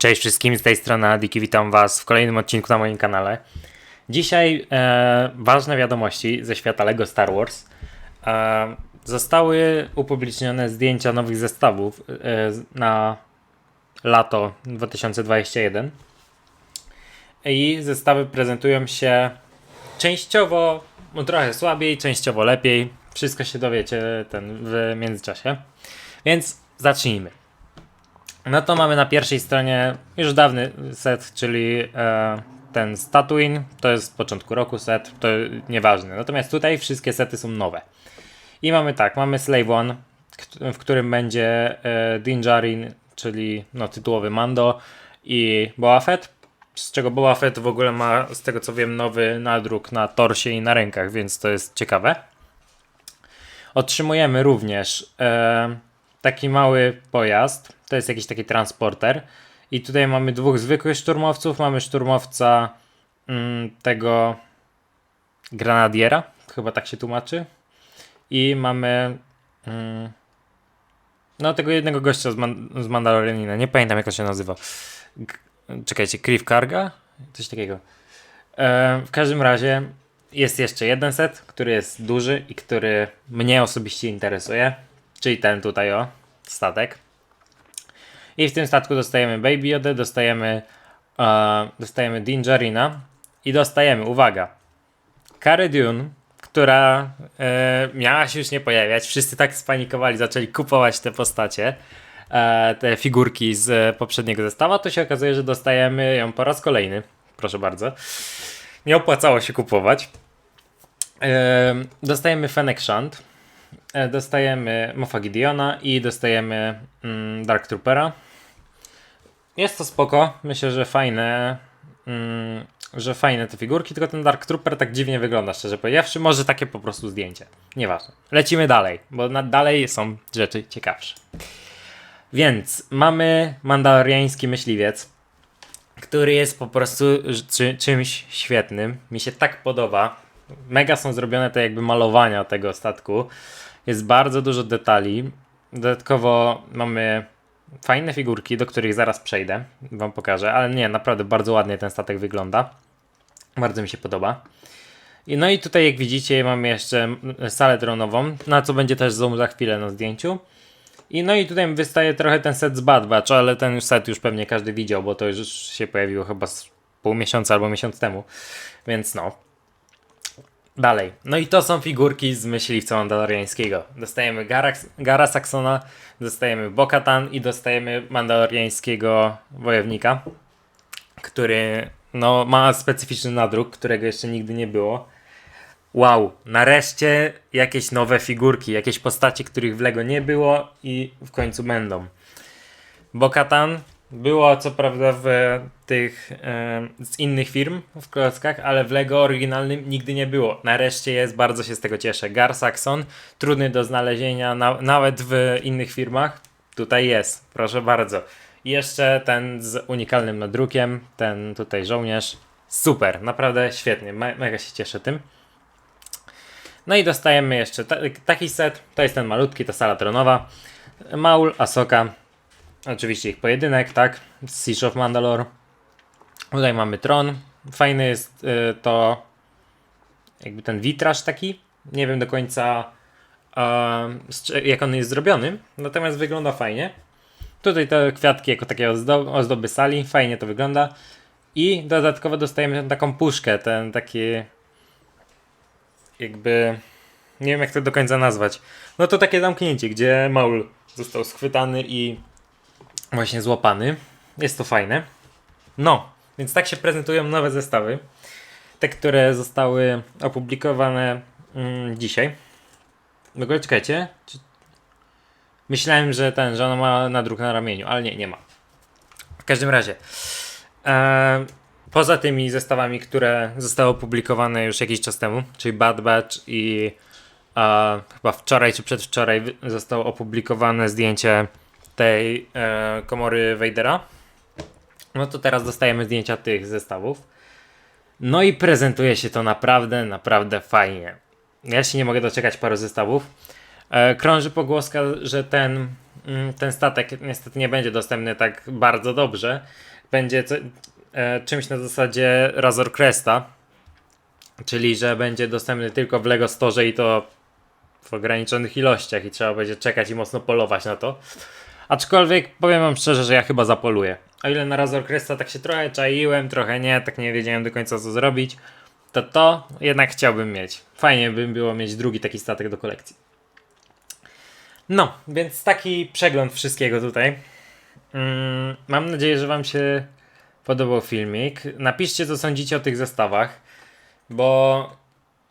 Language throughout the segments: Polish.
Cześć wszystkim, z tej strony Adiki, witam Was w kolejnym odcinku na moim kanale. Dzisiaj e, ważne wiadomości ze świata LEGO Star Wars. E, zostały upublicznione zdjęcia nowych zestawów e, na lato 2021 i zestawy prezentują się częściowo no, trochę słabiej, częściowo lepiej. Wszystko się dowiecie ten w międzyczasie. Więc zacznijmy. No to mamy na pierwszej stronie już dawny set, czyli e, ten z Tatooine. To jest z początku roku set, to nieważne. Natomiast tutaj wszystkie sety są nowe. I mamy tak, mamy Slave One, w którym będzie e, Din czyli no, tytułowy Mando i Boba Fett. Z czego Boba Fett w ogóle ma, z tego co wiem, nowy nadruk na torsie i na rękach, więc to jest ciekawe. Otrzymujemy również e, taki mały pojazd. To jest jakiś taki transporter. I tutaj mamy dwóch zwykłych szturmowców. Mamy szturmowca mm, tego granadiera, chyba tak się tłumaczy. I mamy mm, no tego jednego gościa z, Man- z Mandalorianina. Nie pamiętam jak to się nazywa. G- czekajcie, Kriv Karga? Coś takiego. E, w każdym razie jest jeszcze jeden set, który jest duży i który mnie osobiście interesuje. Czyli ten tutaj o, statek. I w tym statku dostajemy Baby Yoda, dostajemy, e, dostajemy Din Djarina i dostajemy, uwaga, Cara Dune, która e, miała się już nie pojawiać. Wszyscy tak spanikowali, zaczęli kupować te postacie, e, te figurki z poprzedniego zestawa. To się okazuje, że dostajemy ją po raz kolejny. Proszę bardzo. Nie opłacało się kupować. E, dostajemy Fennec Shand, dostajemy Moffa Gideona i dostajemy mm, Dark Troopera. Jest to spoko. Myślę, że fajne. Mm, że fajne te figurki, tylko ten Dark Trooper tak dziwnie wygląda, szczerze powiedziawszy. Może takie po prostu zdjęcie. Nieważne. Lecimy dalej, bo na, dalej są rzeczy ciekawsze. Więc mamy mandaloriański myśliwiec, który jest po prostu czy, czymś świetnym. Mi się tak podoba. Mega są zrobione te jakby malowania tego statku. Jest bardzo dużo detali. Dodatkowo mamy fajne figurki, do których zaraz przejdę. Wam pokażę, ale nie, naprawdę bardzo ładnie ten statek wygląda. Bardzo mi się podoba. I no i tutaj jak widzicie mamy jeszcze salę dronową, na co będzie też zoom za chwilę na zdjęciu. I no i tutaj wystaje trochę ten set z Bad Batch, ale ten set już pewnie każdy widział, bo to już się pojawiło chyba z pół miesiąca albo miesiąc temu. Więc no. Dalej. No i to są figurki z myśliwca mandaloriańskiego. Dostajemy Gara, Gara Saxona, dostajemy Bokatan i dostajemy mandaloriańskiego wojownika, który no, ma specyficzny nadruk, którego jeszcze nigdy nie było. Wow, nareszcie jakieś nowe figurki, jakieś postaci, których w Lego nie było i w końcu będą. Bokatan było co prawda w tych e, z innych firm w klockach, ale w Lego oryginalnym nigdy nie było. Nareszcie jest, bardzo się z tego cieszę. Gar Saxon, trudny do znalezienia na, nawet w innych firmach. Tutaj jest, proszę bardzo. Jeszcze ten z unikalnym nadrukiem, ten tutaj żołnierz. Super, naprawdę świetnie, me, mega się cieszę tym. No i dostajemy jeszcze ta, taki set, to jest ten malutki, to sala tronowa. Maul, Asoka, oczywiście ich pojedynek, tak, Siege of Mandalore. Tutaj mamy tron, fajny jest y, to jakby ten witraż taki, nie wiem do końca y, jak on jest zrobiony, natomiast wygląda fajnie. Tutaj te kwiatki jako takie ozdo- ozdoby sali, fajnie to wygląda. I dodatkowo dostajemy taką puszkę, ten taki jakby nie wiem jak to do końca nazwać. No to takie zamknięcie, gdzie Maul został schwytany i właśnie złapany. Jest to fajne. No, więc tak się prezentują nowe zestawy. Te, które zostały opublikowane mm, dzisiaj. W ogóle czekajcie. Czy... Myślałem, że ten, że ona ma nadruk na ramieniu, ale nie, nie ma. W każdym razie. E, poza tymi zestawami, które zostały opublikowane już jakiś czas temu, czyli Bad Batch i e, chyba wczoraj czy przedwczoraj zostało opublikowane zdjęcie tej e, komory Vadera. No to teraz dostajemy zdjęcia tych zestawów. No i prezentuje się to naprawdę, naprawdę fajnie. Ja się nie mogę doczekać paru zestawów. E, krąży pogłoska, że ten mm, ten statek niestety nie będzie dostępny tak bardzo dobrze. Będzie co, e, czymś na zasadzie Razor Cresta, czyli że będzie dostępny tylko w Lego Store i to w ograniczonych ilościach i trzeba będzie czekać i mocno polować na to. Aczkolwiek powiem wam szczerze, że ja chyba zapoluję. O ile na Razor Cresta tak się trochę czaiłem, trochę nie, tak nie wiedziałem do końca co zrobić, to to jednak chciałbym mieć. Fajnie by było mieć drugi taki statek do kolekcji. No, więc taki przegląd wszystkiego tutaj. Mm, mam nadzieję, że Wam się podobał filmik. Napiszcie, co sądzicie o tych zestawach, bo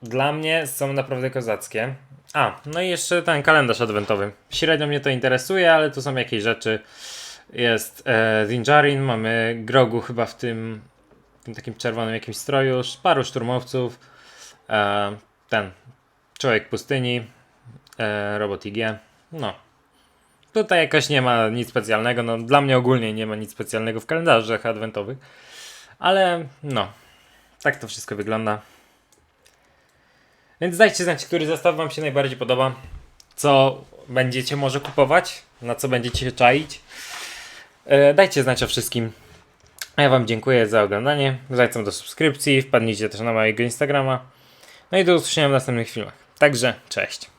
dla mnie są naprawdę kozackie. A, no i jeszcze ten kalendarz adwentowy. Średnio mnie to interesuje, ale tu są jakieś rzeczy. Jest e, mamy Grogu chyba w tym, w tym takim czerwonym jakimś stroju, paru szturmowców, e, ten człowiek pustyni, e, robot IG. No. Tutaj jakoś nie ma nic specjalnego. No, dla mnie ogólnie nie ma nic specjalnego w kalendarzach adwentowych. Ale no, tak to wszystko wygląda. Więc dajcie znać, który zestaw Wam się najbardziej podoba. Co będziecie może kupować, na co będziecie się czaić. E, dajcie znać o wszystkim. A ja Wam dziękuję za oglądanie. Zachęcam do subskrypcji. Wpadnijcie też na mojego Instagrama. No i do usłyszenia w następnych filmach. Także cześć.